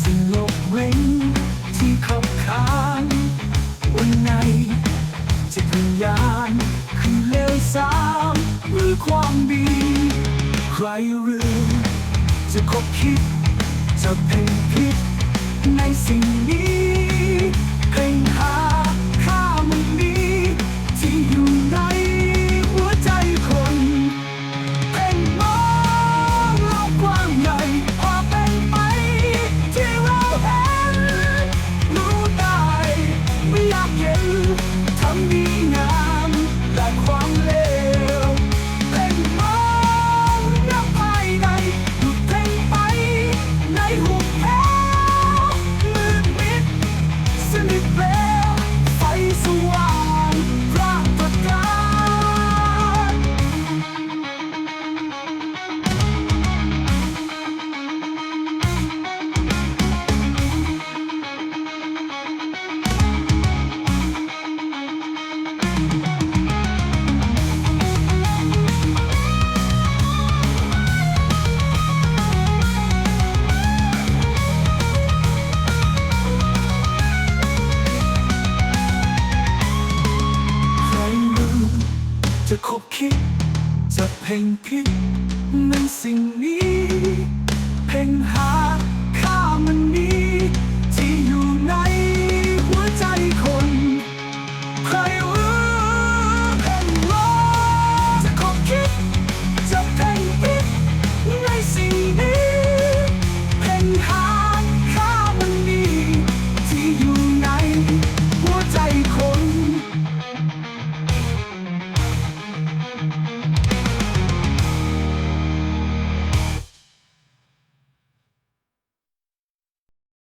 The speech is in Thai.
สิ่งลบเว้ที่ขับขานวันไหนจิตวิญญาณคืเลวสามหรือความดี ใครรู้จะคบคิดจะเพ่งพิด คิด จะเพ่งพิษในสิ่งนี้ เพ่งหา